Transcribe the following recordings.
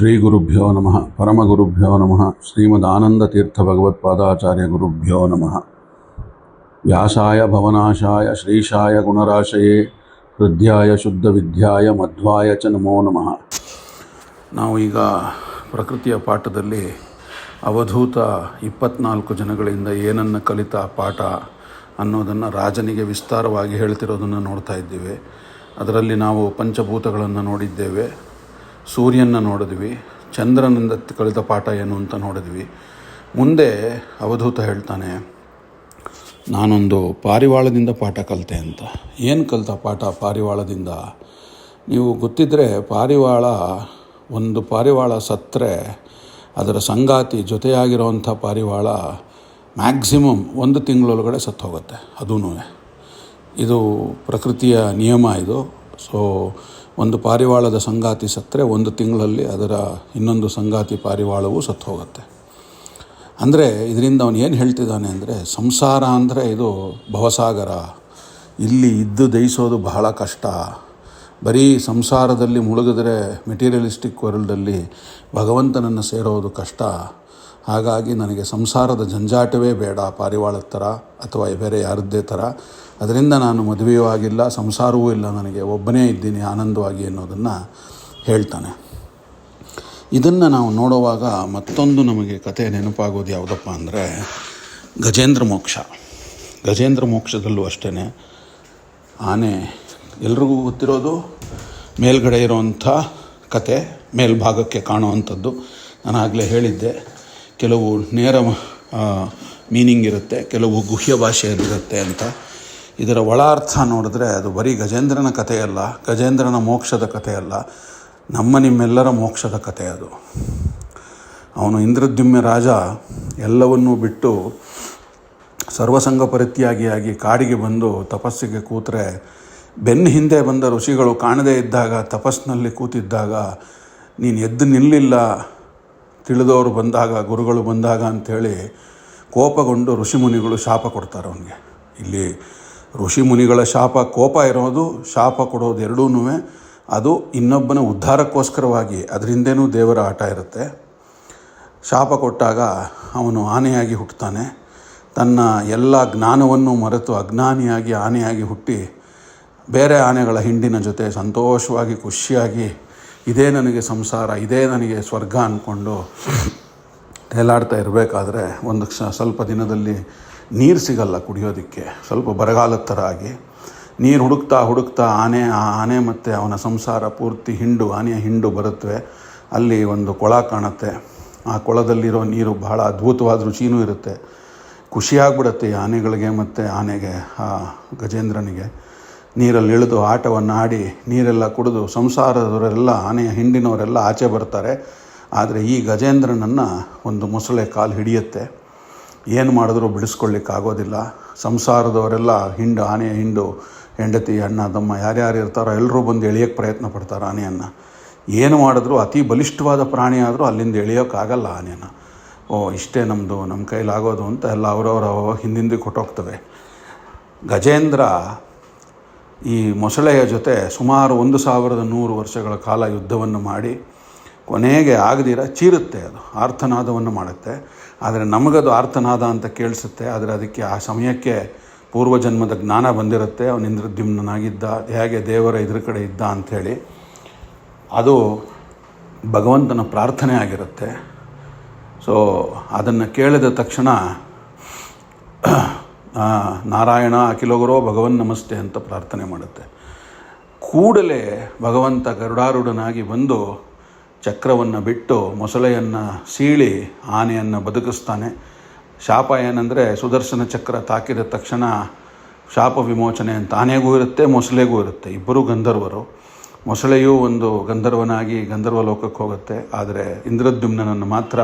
ಶ್ರೀ ಗುರುಭ್ಯೋ ನಮಃ, ಪರಮಗುರುಭ್ಯೋ ನಮಃ ಶ್ರೀಮದಾನಂದತೀರ್ಥ ಭಗವತ್ಪಾದಾಚಾರ್ಯ ಗುರುಭ್ಯೋ ನಮಃ. ವ್ಯಾಸಾಯ ಭವನಾಶಾಯ, ಶ್ರೀಶಾಯ ಗುಣರಾಶಯೇ, ಹೃದಯಾಯ ಶುದ್ಧ ವಿದ್ಯಾಯ ಮಧ್ವಾಯ ಚ ನಮೋ ನಮಃ. ನಾವು ಈಗ ಪ್ರಕೃತಿಯ ಪಾಠದಲ್ಲಿ ಅವಧೂತ ಇಪ್ಪತ್ನಾಲ್ಕು ಜನಗಳಿಂದ ಏನನ್ನು ಕಲಿತ ಪಾಠ ಅನ್ನೋದನ್ನು ರಾಜನಿಗೆ ವಿಸ್ತಾರವಾಗಿ ಹೇಳ್ತಿರೋದನ್ನು ನೋಡ್ತಾ ಇದ್ದೇವೆ. ಅದರಲ್ಲಿ ನಾವು ಪಂಚಭೂತಗಳನ್ನು ನೋಡಿದ್ದೇವೆ. ಸೂರ್ಯನ ನೋಡಿದ್ವಿ, ಚಂದ್ರನಿಂದ ಕಲಿತ ಪಾಠ ಏನು ಅಂತ ನೋಡಿದ್ವಿ. ಮುಂದೆ ಅವಧೂತ ಹೇಳ್ತಾನೆ, ನಾನೊಂದು ಪಾರಿವಾಳದಿಂದ ಪಾಠ ಕಲಿತೆ ಅಂತ. ಏನು ಕಲಿತ ಪಾಠ ಪಾರಿವಾಳದಿಂದ? ನೀವು ಗೊತ್ತಿದ್ದರೆ ಪಾರಿವಾಳ ಒಂದು ಪಾರಿವಾಳ ಸತ್ತರೆ ಅದರ ಸಂಗಾತಿ ಜೊತೆಯಾಗಿರೋವಂಥ ಪಾರಿವಾಳ ಮ್ಯಾಕ್ಸಿಮಮ್ ಒಂದು ತಿಂಗಳೊಳಗಡೆ ಸತ್ತು ಹೋಗುತ್ತೆ ಅದೂ ಇದು ಪ್ರಕೃತಿಯ ನಿಯಮ ಇದು. ಸೊ ಒಂದು ಪಾರಿವಾಳದ ಸಂಗಾತಿ ಸತ್ತರೆ ಒಂದು ತಿಂಗಳಲ್ಲಿ ಅದರ ಇನ್ನೊಂದು ಸಂಗಾತಿ ಪಾರಿವಾಳವೂ ಸತ್ತು ಹೋಗುತ್ತೆ ಅಂದರೆ ಇದರಿಂದ ಅವನು ಏನು ಹೇಳ್ತಿದ್ದಾನೆ ಅಂದರೆ, ಸಂಸಾರ ಅಂದರೆ ಇದು ಭವಸಾಗರ. ಇಲ್ಲಿ ಇದ್ದು ದಯಿಸೋದು ಬಹಳ ಕಷ್ಟ. ಬರೀ ಸಂಸಾರದಲ್ಲಿ ಮುಳುಗಿದ್ರೆ ಮೆಟೀರಿಯಲಿಸ್ಟಿಕ್ ವರ್ಲ್ಡಲ್ಲಿ ಭಗವಂತನನ್ನು ಸೇರೋದು ಕಷ್ಟ. ಹಾಗಾಗಿ ನನಗೆ ಸಂಸಾರದ ಜಂಜಾಟವೇ ಬೇಡ, ಪಾರಿವಾಳದ ಥರ ಅಥವಾ ಬೇರೆ ಯಾರದ್ದೇ ಥರ. ಅದರಿಂದ ನಾನು ಮದುವೆಯೂ ಆಗಿಲ್ಲ, ಸಂಸಾರವೂ ಇಲ್ಲ, ನನಗೆ ಒಬ್ಬನೇ ಇದ್ದೀನಿ ಆನಂದವಾಗಿ ಅನ್ನೋದನ್ನು ಹೇಳ್ತಾನೆ. ಇದನ್ನು ನಾವು ನೋಡುವಾಗ ಮತ್ತೊಂದು ನಮಗೆ ಕತೆ ನೆನಪಾಗೋದು ಯಾವುದಪ್ಪ ಅಂದರೆ, ಗಜೇಂದ್ರ ಮೋಕ್ಷ. ಗಜೇಂದ್ರ ಮೋಕ್ಷದಲ್ಲೂ ಅಷ್ಟೇ ಆನೆ ಎಲ್ರಿಗೂ ಗೊತ್ತಿರೋದು, ಮೇಲ್ಗಡೆ ಇರೋವಂಥ ಕತೆ ಮೇಲ್ಭಾಗಕ್ಕೆ ಕಾಣುವಂಥದ್ದು. ನಾನು ಆಗಲೇ ಹೇಳಿದ್ದೆ. ಕೆಲವು ನೇರ ಮೀನಿಂಗ್ ಇರುತ್ತೆ, ಕೆಲವು ಗುಹ್ಯ ಭಾಷೆಯಲ್ಲಿರುತ್ತೆ ಅಂತ. ಇದರ ಒಳ ಅರ್ಥ ನೋಡಿದ್ರೆ ಅದು ಬರೀ ಗಜೇಂದ್ರನ ಕಥೆಯಲ್ಲ ಗಜೇಂದ್ರನ ಮೋಕ್ಷದ ಕಥೆಯಲ್ಲ ನಮ್ಮ ನಿಮ್ಮೆಲ್ಲರ ಮೋಕ್ಷದ ಕಥೆ ಅದು. ಅವನು ಇಂದ್ರದ್ಯುಮ್ಯ ರಾಜ, ಎಲ್ಲವನ್ನೂ ಬಿಟ್ಟು ಸರ್ವಸಂಗ ಪರಿತ್ಯಾಗಿಯಾಗಿ ಕಾಡಿಗೆ ಬಂದು ತಪಸ್ಸಿಗೆ ಕೂತ್ರೆ, ಬೆನ್ನ ಹಿಂದೆ ಬಂದ ಋಷಿಗಳು ಕಾಣದೇ ಇದ್ದಾಗ, ತಪಸ್ಸಿನಲ್ಲಿ ಕೂತಿದ್ದಾಗ, ನೀನು ಎದ್ದು ನಿಲ್ಲಿಲ್ಲ ತಿಳಿದವರು ಬಂದಾಗ, ಗುರುಗಳು ಬಂದಾಗ ಅಂಥೇಳಿ ಕೋಪಗೊಂಡು ಋಷಿಮುನಿಗಳು ಶಾಪ ಕೊಡ್ತಾರೆ ಅವನಿಗೆ. ಇಲ್ಲಿ ಋಷಿಮುನಿಗಳ ಶಾಪ ಕೋಪ ಇರೋದು, ಶಾಪ ಕೊಡೋದು ಎರಡೂ ಅದು ಇನ್ನೊಬ್ಬನ ಉದ್ಧಾರಕ್ಕೋಸ್ಕರವಾಗಿ, ಅದರಿಂದೇನೂ ದೇವರ ಆಟ ಇರುತ್ತೆ. ಶಾಪ ಕೊಟ್ಟಾಗ ಅವನು ಆನೆಯಾಗಿ ಹುಟ್ಟುತ್ತಾನೆ. ತನ್ನ ಎಲ್ಲ ಜ್ಞಾನವನ್ನು ಮರೆತು ಅಜ್ಞಾನಿಯಾಗಿ ಆನೆಯಾಗಿ ಹುಟ್ಟಿ, ಬೇರೆ ಆನೆಗಳ ಹಿಂಡಿನ ಜೊತೆ ಸಂತೋಷವಾಗಿ, ಖುಷಿಯಾಗಿ ಇದೇ ನನಗೆ ಸಂಸಾರ, ಇದೇ ನನಗೆ ಸ್ವರ್ಗ ಅಂದ್ಕೊಂಡು ತೇಲಾಡ್ತಾ ಇರಬೇಕಾದ್ರೆ ಒಂದು ಕ್ಷ ಸ್ವಲ್ಪ ದಿನದಲ್ಲಿ ನೀರು ಸಿಗಲ್ಲ ಕುಡಿಯೋದಕ್ಕೆ. ಸ್ವಲ್ಪ ಬರಗಾಲದ ಥರ ಆಗಿ ನೀರು ಹುಡುಕ್ತಾ ಹುಡುಕ್ತಾ ಆನೆ, ಆ ಆನೆ ಮತ್ತು ಅವನ ಸಂಸಾರ ಪೂರ್ತಿ ಹಿಂಡು, ಆನೆಯ ಹಿಂಡು ಬರುತ್ತವೆ ಅಲ್ಲಿ ಒಂದು ಕೊಳ ಕಾಣುತ್ತೆ. ಆ ಕೊಳದಲ್ಲಿರೋ ನೀರು ಬಹಳ ಅದ್ಭುತವಾದ ರುಚಿನೂ ಇರುತ್ತೆ. ಖುಷಿಯಾಗ್ಬಿಡುತ್ತೆ ಆನೆಗಳಿಗೆ ಮತ್ತು ಆನೆಗೆ, ಆ ಗಜೇಂದ್ರನಿಗೆ. ನೀರಲ್ಲಿ ಇಳಿದು ಆಟವನ್ನು ಆಡಿ ನೀರೆಲ್ಲ ಕುಡಿದು ಸಂಸಾರದವರೆಲ್ಲ, ಆನೆಯ ಹಿಂಡಿನವರೆಲ್ಲ ಆಚೆ ಬರ್ತಾರೆ. ಆದರೆ ಈ ಗಜೇಂದ್ರನನ್ನು ಒಂದು ಮೊಸಳೆ ಕಾಲು ಹಿಡಿಯುತ್ತೆ. ಏನು ಮಾಡಿದ್ರೂ ಬಿಡಿಸ್ಕೊಳ್ಳಿಕ್ಕಾಗೋದಿಲ್ಲ. ಸಂಸಾರದವರೆಲ್ಲ ಹಿಂಡು, ಆನೆಯ ಹಿಂಡು, ಹೆಂಡತಿ, ಅಣ್ಣ, ತಮ್ಮ, ಯಾರ್ಯಾರು ಇರ್ತಾರೋ ಎಲ್ಲರೂ ಬಂದು ಎಳೆಯೋಕ್ಕೆ ಪ್ರಯತ್ನ ಪಡ್ತಾರೆ ಆನೆಯನ್ನು. ಏನು ಮಾಡಿದ್ರು ಅತಿ ಬಲಿಷ್ಠವಾದ ಪ್ರಾಣಿ ಆದರೂ ಅಲ್ಲಿಂದ ಎಳೆಯೋಕ್ಕಾಗಲ್ಲ ಆನೆಯನ್ನು. ಓ, ಇಷ್ಟೇ ನಮ್ಮದು ನಮ್ಮ ಕೈಲಾಗೋದು ಅಂತ ಎಲ್ಲ ಅವರವರ ಹಿಂದಿಂದೆ ಕೊಟ್ಟೋಗ್ತವೆ. ಗಜೇಂದ್ರ ಈ ಮೊಸಳೆಯ ಜೊತೆ ಸುಮಾರು ಒಂದು ಸಾವಿರದ ನೂರು ವರ್ಷಗಳ ಕಾಲ ಯುದ್ಧವನ್ನು ಮಾಡಿ ಕೊನೆಗೆ ಆಗದಿರ ಚೀರುತ್ತೆ ಅದು ಆರ್ಥನಾದವನ್ನು ಮಾಡುತ್ತೆ. ಆದರೆ ನಮಗದು ಆರ್ಥನಾದ ಅಂತ ಕೇಳಿಸುತ್ತೆ, ಆದರೆ ಅದಕ್ಕೆ ಆ ಸಮಯಕ್ಕೆ ಪೂರ್ವಜನ್ಮದ ಜ್ಞಾನ ಬಂದಿರುತ್ತೆ. ಅವನು ಇಂದ್ರದ್ಯುಮ್ನಾಗಿದ್ದ ಹೇಗೆ ದೇವರ ಇದ್ರ ಕಡೆ ಇದ್ದ ಅಂಥೇಳಿ. ಅದು ಭಗವಂತನ ಪ್ರಾರ್ಥನೆ ಆಗಿರುತ್ತೆ. ಸೊ ಅದನ್ನು ಕೇಳಿದ ತಕ್ಷಣ ನಾರಾಯಣ ಅಖಿಲೋಗರೋ ಭಗವನ್ ನಮಸ್ತೆ ಅಂತ ಪ್ರಾರ್ಥನೆ ಮಾಡುತ್ತೆ. ಕೂಡಲೇ ಭಗವಂತ ಗರುಡಾರೂಢನಾಗಿ ಬಂದು ಚಕ್ರವನ್ನು ಬಿಟ್ಟು ಮೊಸಳೆಯನ್ನು ಸೀಳಿ ಆನೆಯನ್ನು ಬದುಕಿಸ್ತಾನೆ. ಶಾಪ ಏನಂದರೆ ಸುದರ್ಶನ ಚಕ್ರ ತಾಕಿದ ತಕ್ಷಣ ಶಾಪ ವಿಮೋಚನೆ ಅಂತ ಆನೆಗೂ ಇರುತ್ತೆ, ಮೊಸಳೆಗೂ ಇರುತ್ತೆ. ಇಬ್ಬರೂ ಗಂಧರ್ವರು. ಮೊಸಳೆಯೂ ಒಂದು ಗಂಧರ್ವನಾಗಿ ಗಂಧರ್ವ ಲೋಕಕ್ಕೆ ಹೋಗುತ್ತೆ. ಆದರೆ ಇಂದ್ರದ್ಯುಮ್ನನ್ನು ಮಾತ್ರ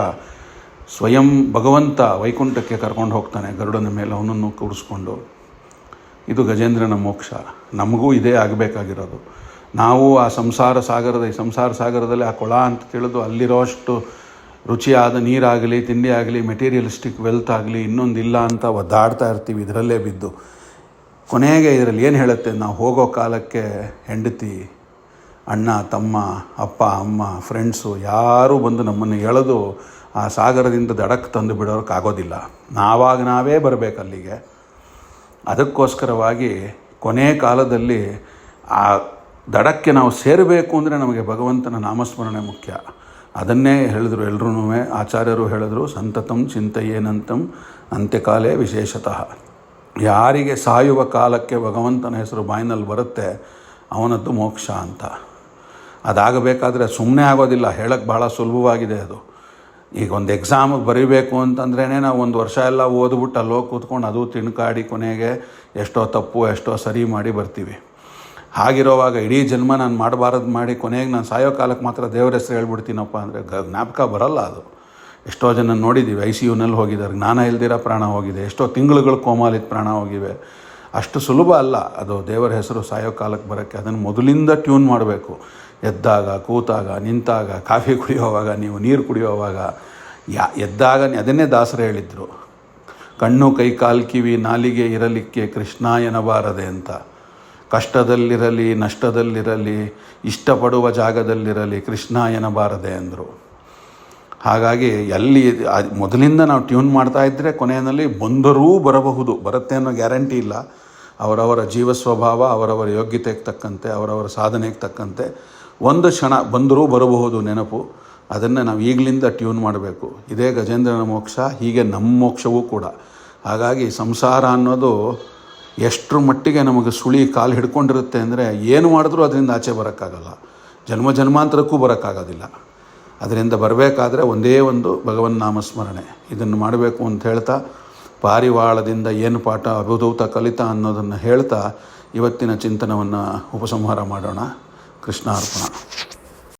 ಸ್ವಯಂ ಭಗವಂತ ವೈಕುಂಠಕ್ಕೆ ಕರ್ಕೊಂಡು ಹೋಗ್ತಾನೆ ಗರುಡನ ಮೇಲೆ ಅವನನ್ನು ಕೂಡಿಸ್ಕೊಂಡು. ಇದು ಗಜೇಂದ್ರನ ಮೋಕ್ಷ. ನಮಗೂ ಇದೇ ಆಗಬೇಕಾಗಿರೋದು. ನಾವು ಆ ಸಂಸಾರ ಸಾಗರದ, ಈ ಸಂಸಾರ ಸಾಗರದಲ್ಲಿ ಆ ಕೊಳ ಅಂತ ತಿಳಿದು ಅಲ್ಲಿರೋಷ್ಟು ರುಚಿಯಾದ ನೀರಾಗಲಿ ತಿಂಡಿ ಆಗಲಿ ಮೆಟೀರಿಯಲಿಸ್ಟಿಕ್ ವೆಲ್ತ್ ಆಗಲಿ ಇನ್ನೊಂದು ಇಲ್ಲ ಅಂತ ಒದ್ದಾಡ್ತಾ ಇರ್ತೀವಿ. ಇದರಲ್ಲೇ ಬಿದ್ದು. ಕೊನೆಗೆ ಇದರಲ್ಲಿ ಏನು ಹೇಳುತ್ತೆ? ನಾವು ಹೋಗೋ ಕಾಲಕ್ಕೆ ಹೆಂಡತಿ, ಅಣ್ಣ, ತಮ್ಮ, ಅಪ್ಪ, ಅಮ್ಮ ಫ್ರೆಂಡ್ಸು ಯಾರೂ ಬಂದು ನಮ್ಮನ್ನು ಎಳೆದು ಆ ಸಾಗರದಿಂದ ದಡಕ್ಕೆ ತಂದು ಬಿಡೋಕ್ಕಾಗೋದಿಲ್ಲ ನಾವಾಗ ನಾವೇ ಬರಬೇಕು ಅಲ್ಲಿಗೆ. ಅದಕ್ಕೋಸ್ಕರವಾಗಿ ಕೊನೆ ಕಾಲದಲ್ಲಿ ಆ ದಡಕ್ಕೆ ನಾವು ಸೇರಬೇಕು ಅಂದರೆ ನಮಗೆ ಭಗವಂತನ ನಾಮಸ್ಮರಣೆ ಮುಖ್ಯ. ಅದನ್ನೇ ಹೇಳಿದ್ರು ಎಲ್ರೂ ಆಚಾರ್ಯರು ಹೇಳಿದ್ರು, ಸಂತತಂ ಚಿಂತೆಯೇನಂತಂ ಅಂತ್ಯಕಾಲೇ ವಿಶೇಷತಃ. ಯಾರಿಗೆ ಸಾಯುವ ಕಾಲಕ್ಕೆ ಭಗವಂತನ ಹೆಸರು ಬಾಯಿನಲ್ಲಿ ಬರುತ್ತೆ, ಅವನದ್ದು ಮೋಕ್ಷ ಅಂತ. ಅದಾಗಬೇಕಾದ್ರೆ ಸುಮ್ಮನೆ ಆಗೋದಿಲ್ಲ ಹೇಳಕ್ಕೆ ಭಾಳ ಸುಲಭವಾಗಿದೆ ಅದು. ಈಗ ಒಂದು ಎಕ್ಸಾಮಿಗೆ ಬರೀಬೇಕು ಅಂತಂದ್ರೇ ನಾವು ಒಂದು ವರ್ಷ ಎಲ್ಲ ಓದ್ಬಿಟ್ಟು ಅಲ್ಲಿ ಕೂತ್ಕೊಂಡು ಅದು ತಿಣ್ಕಾಡಿ ಕೊನೆಗೆ ಎಷ್ಟೋ ತಪ್ಪು, ಎಷ್ಟೋ ಸರಿ ಮಾಡಿ ಬರ್ತೀವಿ. ಹಾಗಿರೋವಾಗ ಇಡೀ ಜನ್ಮ ನಾನು ಮಾಡಬಾರದು ಮಾಡಿ ಕೊನೆಗೆ ನಾನು ಸಾಯೋ ಕಾಲಕ್ಕೆ ಮಾತ್ರ ದೇವ್ರ ಹೆಸರು ಹೇಳ್ಬಿಡ್ತೀನಪ್ಪ ಅಂದರೆ ಜ್ಞಾಪಕ ಬರಲ್ಲ ಅದು. ಎಷ್ಟೋ ಜನ ನೋಡಿದ್ದೀವಿ ಐ ಸಿ ಯುನಲ್ಲಿ ಹೋಗಿದ್ದಾರೆ ಜ್ಞಾನ ಇಲ್ದಿರೋ ಪ್ರಾಣ ಹೋಗಿದೆ, ಎಷ್ಟೋ ತಿಂಗಳುಗಳು ಕೋಮಾಲಿದ ಪ್ರಾಣ ಹೋಗಿವೆ. ಅಷ್ಟು ಸುಲಭ ಅಲ್ಲ, ಅದು ದೇವರ ಹೆಸರು ಸಾಯೋ ಕಾಲಕ್ಕೆ ಬರೋಕ್ಕೆ ಅದನ್ನು ಮೊದಲಿಂದ ಟ್ಯೂನ್ ಮಾಡಬೇಕು. ಎದ್ದಾಗ, ಕೂತಾಗ, ನಿಂತಾಗ, ಕಾಫಿ ಕುಡಿಯುವಾಗ, ನೀವು ನೀರು ಕುಡಿಯುವಾಗ, ಯಾ, ಎದ್ದಾಗ ಅದನ್ನೇ ದಾಸರು ಹೇಳಿದರು. ಕಣ್ಣು, ಕೈ, ಕಾಲು, ಕಿವಿ, ನಾಲಿಗೆ ಇರಲಿಕ್ಕೆ ಕೃಷ್ಣ ಎನಬಾರದೆ ಅಂತ. ಕಷ್ಟದಲ್ಲಿರಲಿ, ನಷ್ಟದಲ್ಲಿರಲಿ, ಇಷ್ಟಪಡುವ ಜಾಗದಲ್ಲಿರಲಿ ಕೃಷ್ಣ ಎನಬಾರದೆ ಅಂದರು. ಹಾಗಾಗಿ ಎಲ್ಲಿ ಮೊದಲಿಂದ ನಾವು ಟ್ಯೂನ್ ಮಾಡ್ತಾ ಇದ್ದರೆ ಕೊನೆಯಲ್ಲಿ ಬಂದರೂ ಬರಬಹುದು, ಬರುತ್ತೆ ಅನ್ನೋ ಗ್ಯಾರಂಟಿ ಇಲ್ಲ. ಅವರವರ ಜೀವ ಸ್ವಭಾವ ಅವರವರ ಯೋಗ್ಯತೆಗೆ ತಕ್ಕಂತೆ, ಅವರವರ ಸಾಧನೆಗೆ ತಕ್ಕಂತೆ ಒಂದು ಕ್ಷಣ ಬಂದರೂ ಬರಬಹುದು ನೆನಪು. ಅದನ್ನು ನಾವು ಈಗಲಿಂದ ಟ್ಯೂನ್ ಮಾಡಬೇಕು. ಇದೇ ಗಜೇಂದ್ರನ ಮೋಕ್ಷ, ಹೀಗೆ ನಮ್ಮ ಮೋಕ್ಷವೂ ಕೂಡ. ಹಾಗಾಗಿ ಸಂಸಾರ ಅನ್ನೋದು ಎಷ್ಟರ ಮಟ್ಟಿಗೆ ನಮಗೆ ಸುಳಿ ಕಾಲು ಹಿಡ್ಕೊಂಡಿರುತ್ತೆ ಅಂದರೆ ಏನು ಮಾಡಿದ್ರೂ ಅದರಿಂದ ಆಚೆ ಬರೋಕ್ಕಾಗಲ್ಲ. ಜನ್ಮ ಜನ್ಮಾಂತರಕ್ಕೂ ಬರೋಕ್ಕಾಗೋದಿಲ್ಲ. ಅದರಿಂದ ಬರಬೇಕಾದ್ರೆ ಒಂದೇ ಒಂದು ಭಗವನ್ ನಾಮಸ್ಮರಣೆ ಇದನ್ನು ಮಾಡಬೇಕು ಅಂತ ಹೇಳ್ತಾ, ಪಾರಿವಾಳದಿಂದ ಏನು ಪಾಠ ಅಭೂತ ಕಲಿತ ಅನ್ನೋದನ್ನು ಹೇಳ್ತಾ ಇವತ್ತಿನ ಚಿಂತನವನ್ನು ಉಪಸಂಹಾರ ಮಾಡೋಣ. கிருஷ்ணார்ப்பணம்